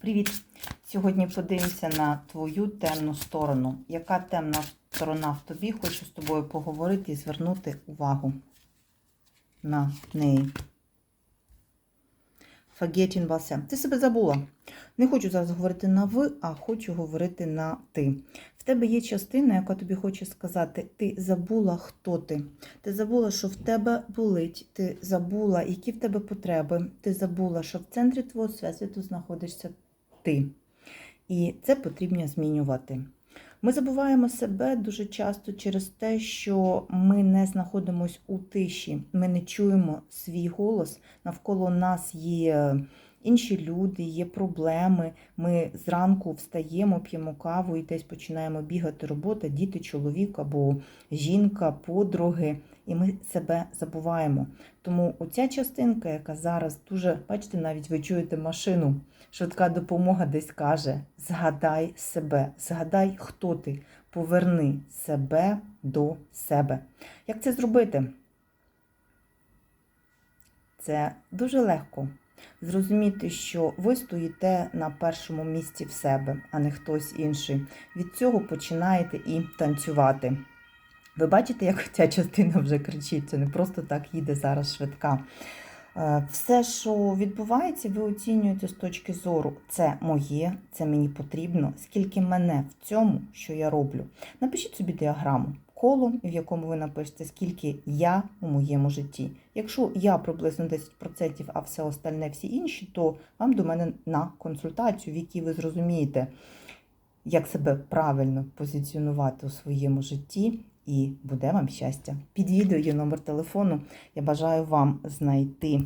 Привіт! Сьогодні подивимося на твою темну сторону. Яка темна сторона в тобі? Хочу з тобою поговорити і звернути увагу на неї. Forgetting yourself. Ти себе забула. Не хочу зараз говорити на ви, а хочу говорити на ти. В тебе є частина, яка тобі хоче сказати: ти забула, хто ти. Ти забула, що в тебе болить, ти забула, які в тебе потреби. Ти забула, що в центрі твого всесвіту знаходишся ти. І це потрібно змінювати. Ми забуваємо себе дуже часто через те, що ми не знаходимося у тиші, ми не чуємо свій голос. Навколо нас є інші люди, є проблеми. Ми зранку встаємо, п'ємо каву і десь починаємо бігати робота, діти, чоловік або жінка, подруги, і ми себе забуваємо. Тому оця частинка, яка зараз дуже, бачите, навіть ви чуєте машину, швидка допомога десь каже: згадай себе, згадай, хто ти, поверни себе до себе. Як це зробити? Це дуже легко. Зрозуміти, що ви стоїте на першому місці в себе, а не хтось інший. Від цього починаєте і танцювати. Ви бачите, як ця частина вже кричить, це не просто так їде зараз швидка. Е, Все, що відбувається, ви оцінюєте з точки зору: це моє, це мені потрібно, скільки мене в цьому, що я роблю. Напишіть собі діаграму, коло, в якому ви напишете, скільки я у моєму житті. Якщо я приблизно 10%, а все остальне всі інші, то вам до мене на консультацію, в якій ви зрозумієте, як себе правильно позиціонувати у своєму житті, і буде вам щастя. Під відео номер телефону. Я бажаю вам знайти.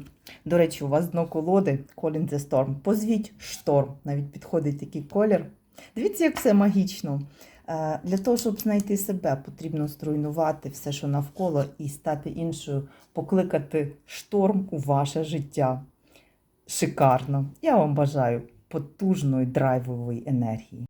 До речі, у вас дно колоди Calling the Storm. Позвіть шторм. Навіть підходить такий колір. Дивіться, як все магічно. Е, Для того, щоб знайти себе, потрібно зруйнувати все, що навколо, і стати іншою, покликати шторм у ваше життя. Шикарно! Я вам бажаю потужної драйвової енергії.